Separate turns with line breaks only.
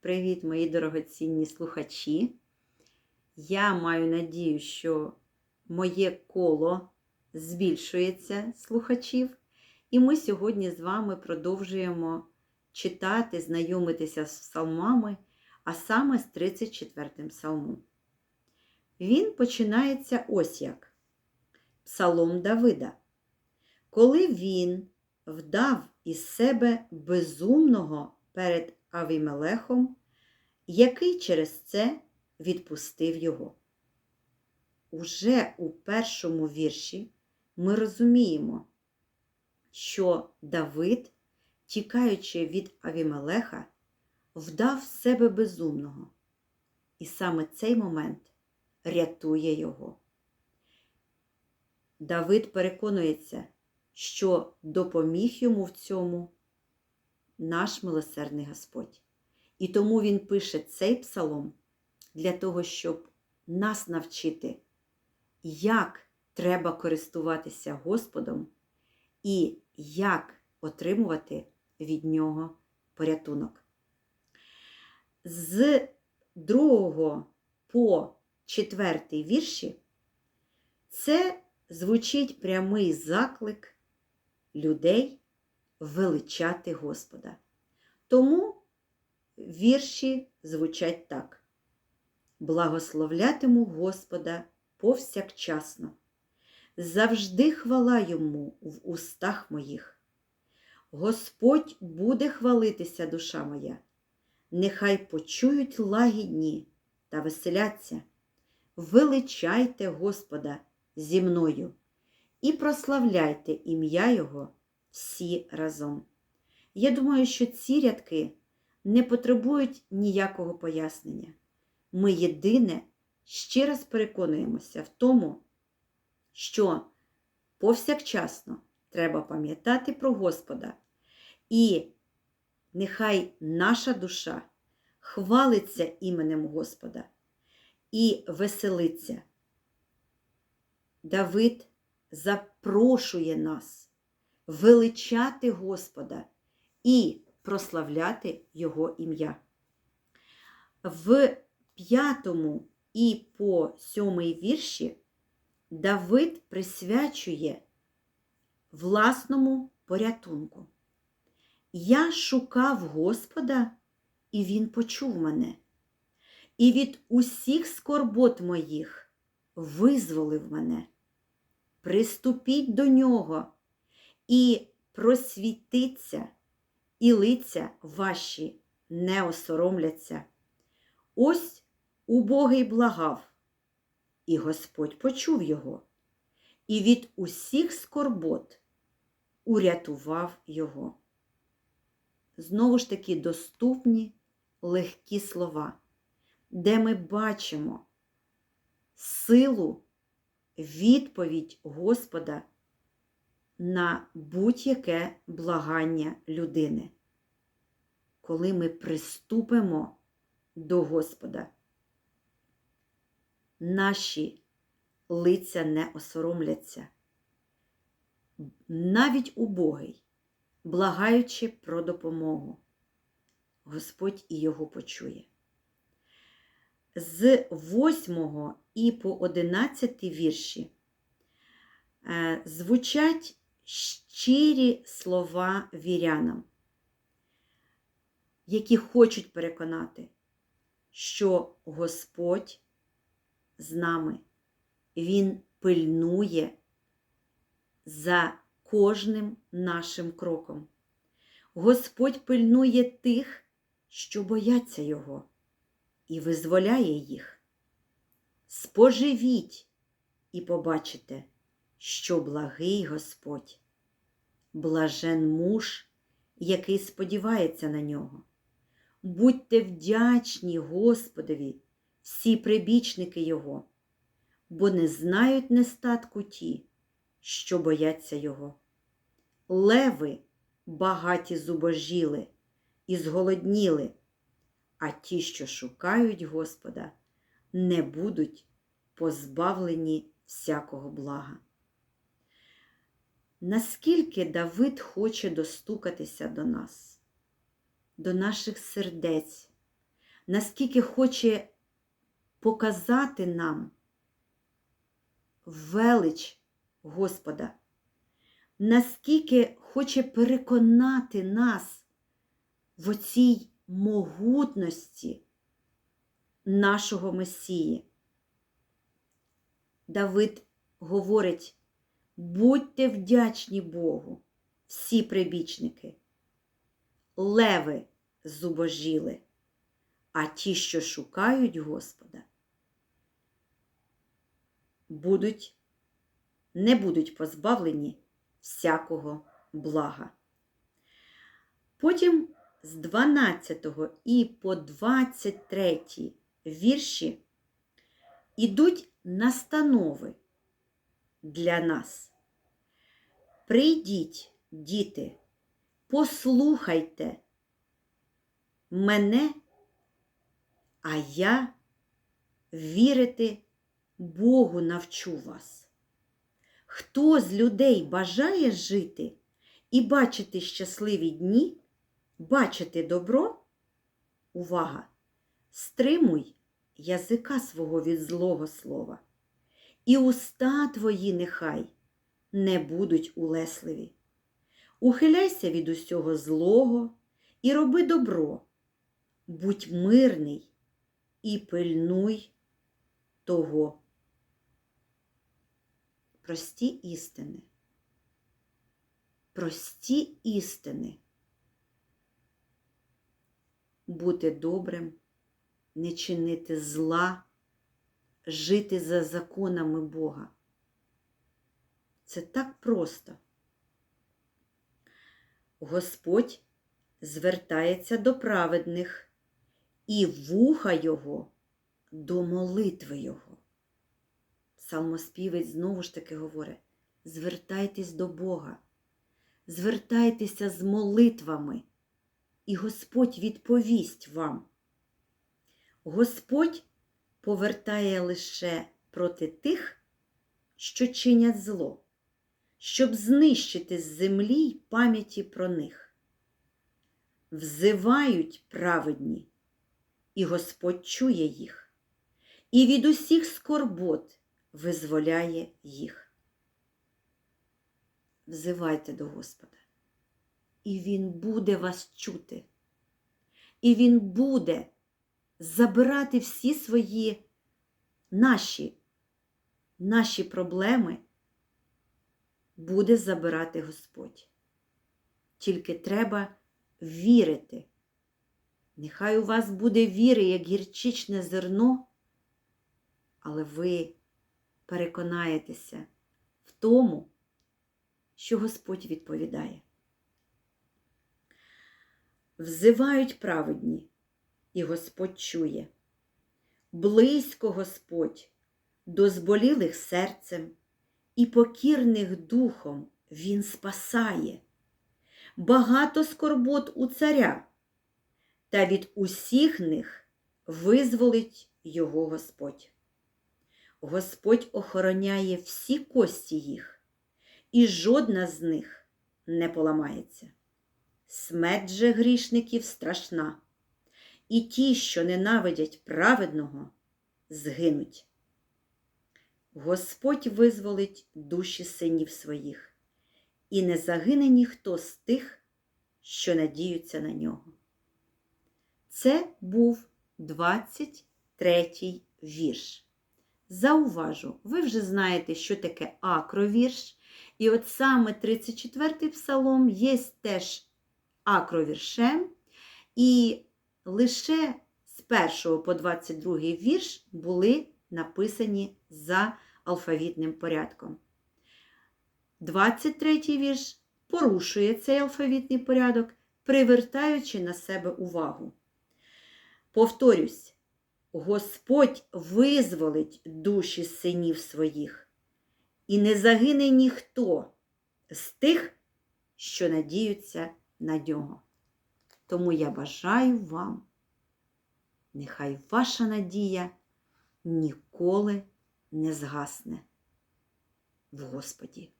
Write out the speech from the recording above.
Привіт, мої дорогоцінні слухачі. Я маю надію, що моє коло збільшується слухачів, і ми сьогодні з вами продовжуємо читати, знайомитися з псалмами, а саме з 34 псалмом. Він починається ось як Псалом Давида. Коли він вдав із себе безумного перед Авімелехом, який через це відпустив його. Уже у першому вірші ми розуміємо, що Давид, тікаючи від Авімелеха, вдав себе безумного, і саме цей момент рятує його. Давид переконується, що допоміг йому в цьому наш милосердний Господь. І тому він пише цей псалом для того, щоб нас навчити, як треба користуватися Господом і як отримувати від нього порятунок. З другого по четвертий вірші це звучить прямий заклик людей величати Господа. Тому вірші звучать так: Благословлятиму Господа повсякчасно, завжди хвала йому в устах моїх. Господь буде хвалитися, душа моя, нехай почують лагідні та веселяться. Величайте Господа зі мною і прославляйте ім'я Його всі разом. Я думаю, що ці рядки не потребують ніякого пояснення. Ми єдине ще раз переконуємося в тому, що повсякчасно треба пам'ятати про Господа, і нехай наша душа хвалиться іменем Господа і веселиться. Давид запрошує нас величати Господа і прославляти Його ім'я. В п'ятому і по сьомий вірші Давид присвячує власному порятунку. Я шукав Господа, і Він почув мене, і від усіх скорбот моїх визволив мене. Приступіть до нього і просвітиться, і лиця ваші не осоромляться. Ось убогий благав, і Господь почув його, і від усіх скорбот урятував його. Знову ж таки доступні легкі слова, де ми бачимо силу, відповідь Господа на будь-яке благання людини. Коли ми приступимо до Господа, наші лиця не осоромляться. Навіть убогий, благаючи про допомогу, Господь і його почує. З 8 і по 11 вірші е, звучать щирі слова вірянам, які хочуть переконати, що Господь з нами, Він пильнує за кожним нашим кроком. Господь пильнує тих, що бояться Його, і визволяє їх. Споживіть і побачите, що благий Господь, блажен муж, який сподівається на нього. Будьте вдячні Господові, всі прибічники Його, бо не знають нестатку ті, що бояться Його. Леви багаті зубожіли і зголодніли, а ті, що шукають Господа, не будуть позбавлені всякого блага. Наскільки Давид хоче достукатися до нас, до наших сердець, наскільки хоче показати нам велич Господа, наскільки хоче переконати нас в оцій могутності нашого Месії. Давид говорить, будьте вдячні Богу, всі прибічники, леви зубожіли, а ті, що шукають Господа, будуть, не будуть позбавлені всякого блага. Потім з 12 і по 23 вірші ідуть настанови для нас. Прийдіть, діти, послухайте мене, а я вірити Богу навчу вас. Хто з людей бажає жити і бачити щасливі дні, бачити добро? Увага! Стримуй язика свого від злого слова, і уста твої нехай не будуть улесливі. Ухиляйся від усього злого і роби добро, будь мирний і пильнуй того. Прості істини. Прості істини. Бути добрим, не чинити зла, жити за законами Бога. Це так просто. Господь звертається до праведних і вуха Його до молитви Його. Псалмоспівець знову ж таки говорить: звертайтесь до Бога, звертайтеся з молитвами, і Господь відповість вам. Господь повертає лише проти тих, що чинять зло, щоб знищити з землі й пам'яті про них. Взивають праведні, і Господь чує їх, і від усіх скорбот визволяє їх. Взивайте до Господа, і Він буде вас чути, і Він буде забирати всі свої наші, наші проблеми, буде забирати Господь. Тільки треба вірити. Нехай у вас буде віри, як гірчичне зерно, але ви переконаєтеся в тому, що Господь відповідає. Взивають праведні, і Господь чує. Близько Господь до зболілих серцем і покірних духом Він спасає. Багато скорбот у царя, та від усіх них визволить його Господь. Господь охороняє всі кості їх, і жодна з них не поламається. Смерть же грішників страшна, і ті, що ненавидять праведного, згинуть. Господь визволить душі синів своїх, і не загине ніхто з тих, що надіються на нього. Це був 23 вірш. Зауважу, ви вже знаєте, що таке акровірш. І от саме 34-й псалом є теж акровіршем. І лише з 1 по 22 вірш були написані за алфавітним порядком. 23-й вірш порушує цей алфавітний порядок, привертаючи на себе увагу. Повторюсь, Господь визволить душі синів своїх, і не загине ніхто з тих, що надіються на нього. Тому я бажаю вам, нехай ваша надія ніколи не згасне в Господі.